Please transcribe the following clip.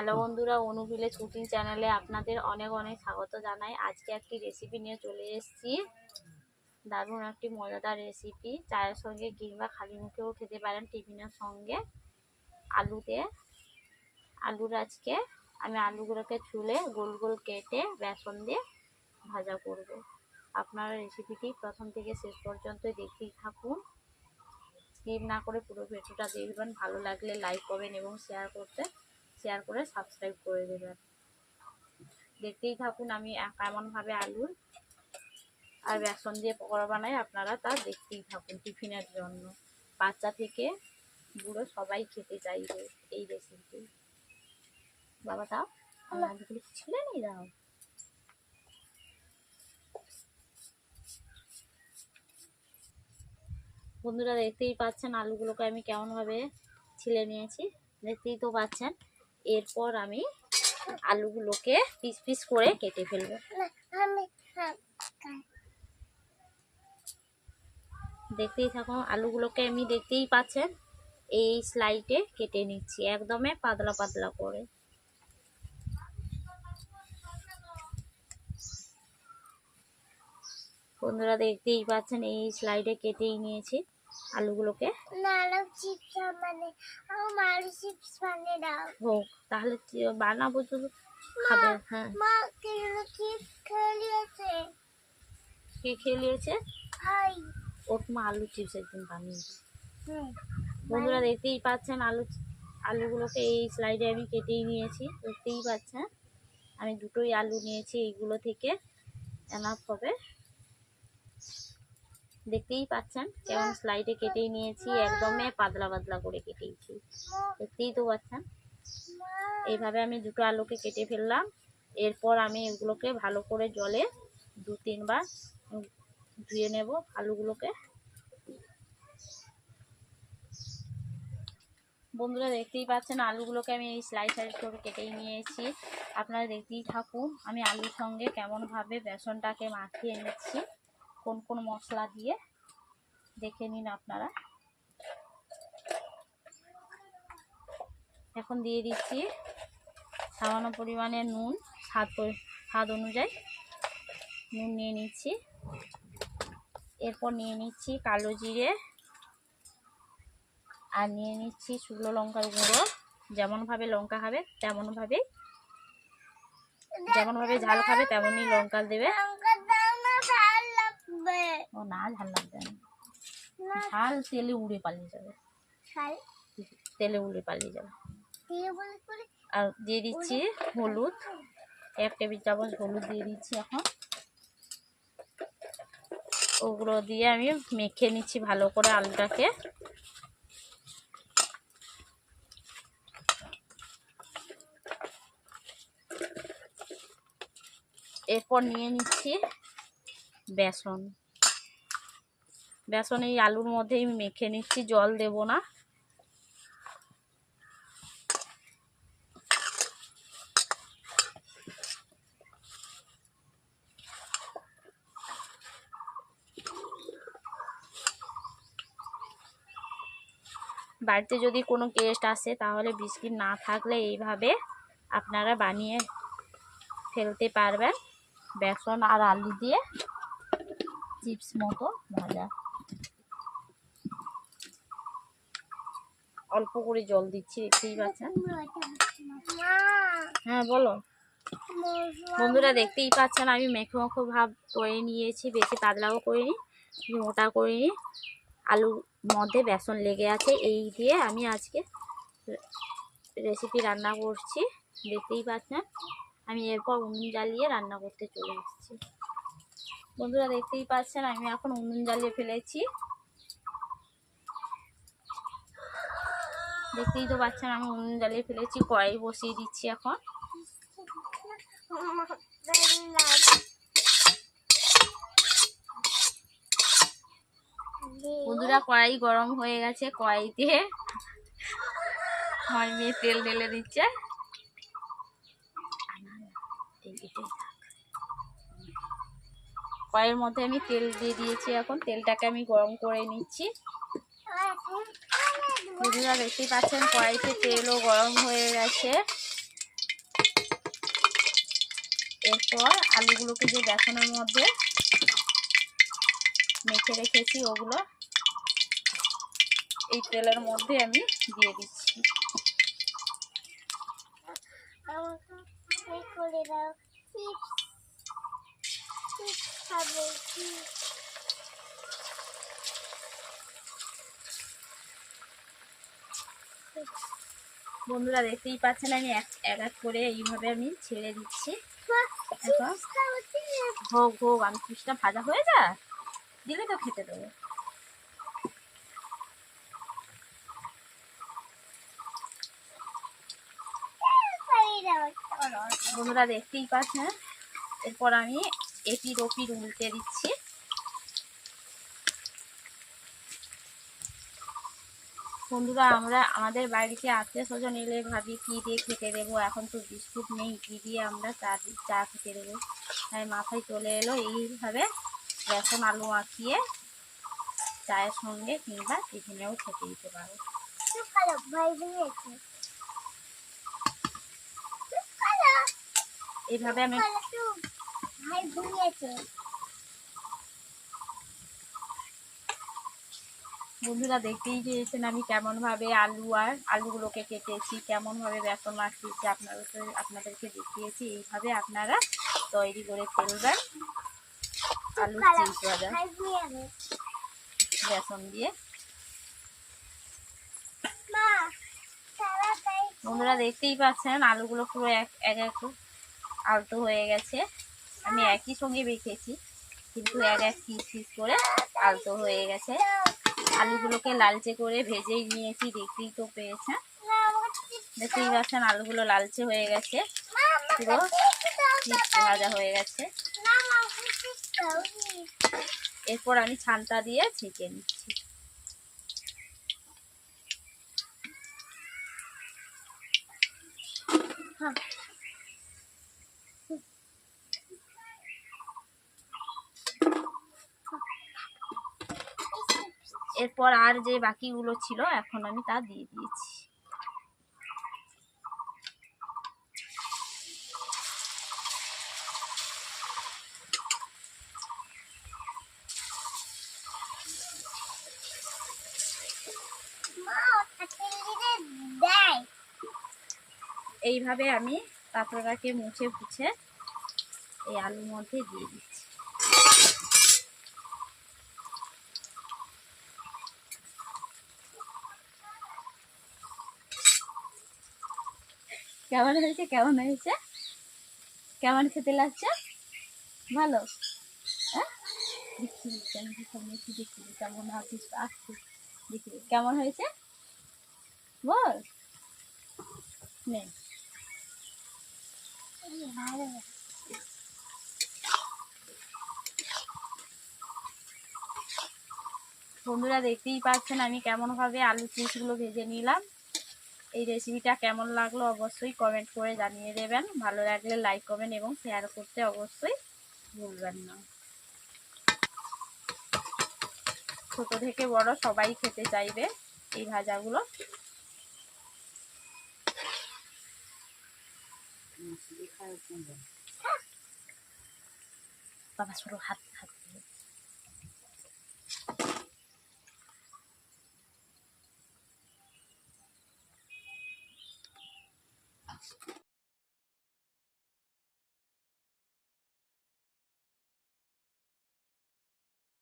Hello বন্ধুরা, অনু cooking চ্যানেলে আপনাদের অনেক অনেক স্বাগত জানাই। আজকে একটি রেসিপি নিয়ে চলে এসেছি। দারুণ একটি মজাদার রেসিপি চায়ের সঙ্গে কিংবা খালি মুখেও খেতে পারেন টিফিনের সঙ্গে। আলুতে, আলুর আজকে আমি আলুগুলোকে ছুলে গোল গোল কেটে বেসন দিয়ে ভাজা করব। আপনারা রেসিপিটি প্রথম থেকে শেষ পর্যন্ত দেখতেই থাকুন। স্কিপ না করে পুরো ভিডিওটা দেখবেন। ভালো লাগলে লাইক করবেন এবং শেয়ার করতে শেয়ার করে সাবস্ক্রাইব করে দেবেন। দেখতেই থাকুন আমি কেমনভাবে আলুর আর বেসন দিয়ে পকোড়া বানাই আপনারা তা দেখতেই থাকুন টিফিনের জন্য। বাচ্চা থেকে বুড়ো সবাই খেতে চাইবে এই রেসিপি বাবা তাও আমার ছিলে নেই দাও। বন্ধুরা দেখতেই পাচ্ছেন আলুগুলোকে আমি কেমনভাবে ছিলে নিয়েছি। দেখতেই তো পাচ্ছেন। এরপর আমি আলুগুলোকে পিস পিস করে কেটে ফেলব। দেখতেই থাকুন আলুগুলোকে আমি দেখতেই পাচ্ছেন, এই স্লাইডে কেটে নিচ্ছি একদমে পাতলা পাতলা করে। বন্ধুরা দেখতেই পাচ্ছেন, এই স্লাইডে কেটেই নিয়েছি। আলুগুলোকে? মানে দাও হোক তাহলে কি- বানাবো তো খাবে হ্যাঁ। কে খেলিয়েছে ওর মা আলু চিপস একদিন বানিয়েছে বন্ধুরা দেখতেই পাচ্ছেন আলু আলুগুলোকে এই স্লাইডে আমি কেটেই নিয়েছি দেখতেই পাচ্ছেন। আমি দুটোই আলু নিয়েছি এইগুলো থেকে এনাফ হবে। দেখতেই পাচ্ছেন, কেমন স্লাইডে কেটেই নিয়েছি, একদমে পাতলা পাতলা করে কেটেছি দেখতেই তো পাচ্ছেন। এইভাবে আমি দুটো আলুকে কেটে ফেললাম। এরপর আমি এগুলোকে ভালো করে জলে দু তিনবার ধুয়ে নেব আলুগুলোকে। বন্ধুরা, দেখতেই পাচ্ছেন, আলুগুলোকে আমি এই স্লাইস করে কেটেই নিয়েছি। আপনারা দেখতেই থাকুন, আমি আলুর সঙ্গে কেমনভাবে বেসনটাকে মাখিয়ে নিচ্ছি। কোন কোন মশলা দিয়ে দেখে নিন আপনারা। এখন দিয়ে দিচ্ছি সামান্য পরিমাণে নুন, স্বাদ স্বাদ অনুযায়ী নুন নিয়ে নিচ্ছি। এরপর নিয়ে নিচ্ছি কালো জিরে আর নিয়ে নিচ্ছি শুকনো লঙ্কার গুঁড়ো। যেমনভাবে লঙ্কা খাবে তেমনভাবেই যেমনভাবে ঝাল খাবে, তেমনই লঙ্কা দেবে। লাগবে। ও না ঝাল লাগবে না। ঝাল তেলে উড়ে পালিয়ে যাবে। ভালো তেলে উড়ে পালিয়ে যাবে। আর দিয়ে দিচ্ছি হলুদ। এক টেবিল চামচ হলুদ দিয়ে দিচ্ছি এখন। ওগুলো দিয়ে আমি মেখে নিচ্ছি ভালো করে আলুটাকে। এরপর নিয়ে নিচ্ছি বেসন। বেসন এই আলুর মধ্যেই মেখে নিচ্ছি, জল দেব না। বাড়িতে যদি কোনো গেস্ট আসে, তাহলে বিস্কিট না থাকলে এইভাবে আপনারা বানিয়ে ফেলতে পারবেন। বেসন আর আলু দিয়ে চিপস মতো, ভাজা। অল্প করে জল দিচ্ছি, দেখতেই পাচ্ছেন? হ্যাঁ বলো। বন্ধুরা দেখতেই পাচ্ছেন, আমি মেখো মেখো ভাব করে নিয়েছি, বেশি পাতলাও করিনি মোটা করিনি। আলুর মধ্যে বেসন লেগে আছে, এই দিয়ে আমি আজকে রেসিপি রান্না করছি, দেখতেই পাচ্ছেন। আমি এরপর উনুন জ্বালিয়ে রান্না করতে চলে এসেছি বন্ধুরা দেখতেই পাচ্ছেন, আমি এখন উনুন জ্বালিয়ে ফেলেছি। দেখতেই তো পাচ্ছেন, আমি উনুন জ্বালিয়ে ফেলেছি, কড়াই বসিয়ে দিচ্ছি এখন। বন্ধুরা, কড়াই গরম হয়ে গেছে কড়াইতে আমার মেয়ে তেল ঢেলে দিচ্ছে। কড়াইয়ের মধ্যে আমি তেল দিয়ে দিয়েছি। এখন তেলটাকে আমি গরম করে নিচ্ছি। বন্ধুরা, দেখতেই পাচ্ছেন, কড়াইতে তেলও গরম হয়ে গেছে। এরপর আলুগুলোকে যে বেসনের মধ্যে মেখে রেখেছি, ওগুলো এই তেলের মধ্যে আমি দিয়ে দিচ্ছি। করে দাও? বন্ধুরা দেখতেই পাচ্ছেন, আমি এক এক করে এইভাবে আমি ছেড়ে দিচ্ছি। হোক হোক আমি ফিসটা ভাজা হয়ে যা দিলে তো খেতে দেবো। বন্ধুরা দেখতেই পাচ্ছেন, এরপর আমি এপির ওপির উল্টে দিচ্ছি। বন্ধুরা, আমরা আমাদের বাড়িতে আত্মীয় স্বজন এলে ভাবি কি দিয়ে খেতে দেবো, এখন তো বিস্কুট নেই, কি দিয়ে আমরা চা চা খেতে দেবো। তাই মাথায় চলে এলো এইভাবে বেসন আলু আঁকিয়ে চায়ের সঙ্গে কিংবা টিফিনেও খেতে দিতে পারো। এইভাবে আমি ভাই ভেঙেছে বন্ধুরা দেখতেই পেয়েছেন আমি কেমন ভাবে আলু আর আলুগুলোকে কেটেছি কেমন ভাবে বেসন মাখিয়েছি আপনাদের আপনাদেরকে দেখিয়েছি এইভাবে আপনারা তৈরি করে ফেলবেন। আলু ভাজা বেসন দিয়ে। বন্ধুরা দেখতেই পাচ্ছেন আলুগুলো পুরো এক এক এক আলতো হয়ে গেছে। আমি একই সঙ্গে বেঁকেছি কিন্তু এক এক পিস পিস করে আলতো হয়ে গেছে। আলুগুলোকে লালচে করে ভেজেই নিয়েছি, দেখতেই তো পেয়েছে দেখতেই পাচ্ছেন, আলুগুলো লালচে হয়ে গেছে। পুরো ভাজা হয়ে গেছে। এরপর আমি ছানটা দিয়ে ছেঁকে নিচ্ছি। হ্যাঁ। এরপর আর যে বাকিগুলো ছিল, এখন আমি তা দিয়ে দিয়েছি। এইভাবে আমি পাতলাটাকে মুছে ফুছে এই আলুর মধ্যে দিয়ে দিচ্ছি। কেমন হয়েছে? কেমন হয়েছে? কেমন খেতে লাগছে? ভালো? হ্যাঁ? কেমন দেখি, কেমন হয়েছে? বল। বন্ধুরা দেখতেই পাচ্ছেন, আমি কেমনভাবে আলু চিপসগুলো ভেজে নিলাম। এই রেসিপিটা কেমন লাগল অবশ্যই কমেন্ট করে জানিয়ে দেবেন। ভালো লাগলে লাইক কমেন্ট এবং শেয়ার করতে অবশ্যই ভুলবেন না। ছোট থেকে বড় সবাই খেতে চাইবে এই ভাজাগুলো। বাবা হাত হাত।